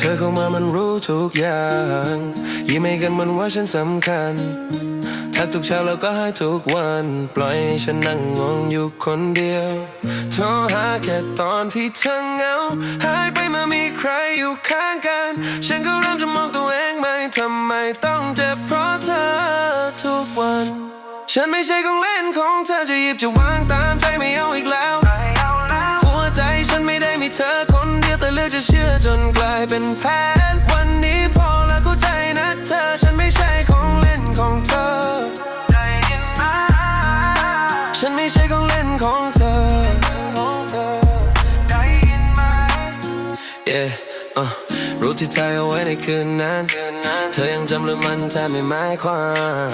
ธอเข้ามามันรู้ทุกอย่างยิ้มให้กันเหมือนว่าฉันสำคัญทักทุกเช้าแล้วก็ให้ทุกวัน ปล่อยให้ฉันนั่งงงอยู่คนเดียวโทรหาแค่ตอนที่เธอเหงา หายไปเมื่อมีใครอยู่ข้างกัน ฉันก็เริ่มจะมองตัวเองไม่ทำไมต้องเจ็บเพราะเธอทุกวัน ฉันไม่ใช่ของเล่นของเธอจะหยิบจะวางตาม จะเชื่อจนกลายเป็นแผนวันนี้พอ รูปที่ถ่ายเอาไว้ในคืนนั้น เธอยังจำหรือมันแทบไม่หมายควา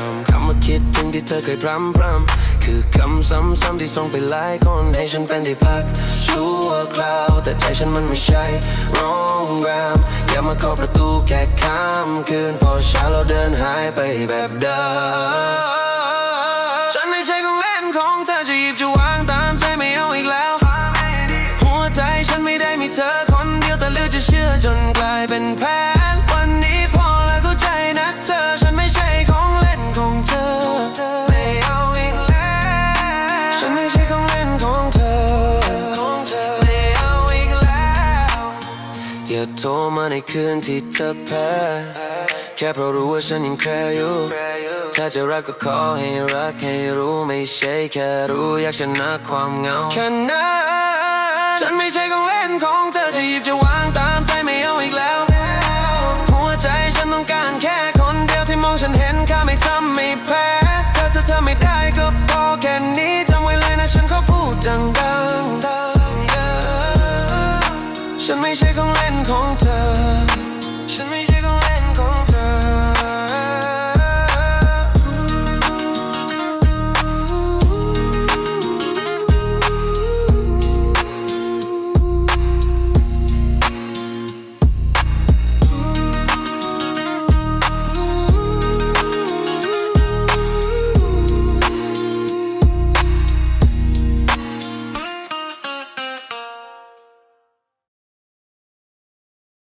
มคำว่าคิดถึงที่เธอเคยพรำพรำคือคำซ้ำๆที่ส่งไปหลายคนให้ฉันเป็นที่พักชั่วคราว แต่ใจฉันมันไม่ใช่โรงแรมอย่ามาเคาะประตูแค่ข้ามคืนพอเช้าเราเดินหายไปแบบเดิม เป็นแผนวันนี้พอแล้วเข้าใจนะเธอ ฉันไม่ใช่ของเล่นของเธอ ไม่เอาอีกแล้ว ฉันไม่ใช่ของเล่นของเธอ ไม่เอาอีกแล้ว อย่าโทรมาในคืนที่เธอแพ้แค่เพราะรู้ว่าฉันยังแคร์อยู่ ถ้าจะรักก็ขอให้รักให้รู้ไม่ใช่แค่รู้อยากชนะความเหงาแค่นั้นฉันไม่ใช่ของเล่นของเธอจะหยิบจะ ๆฉั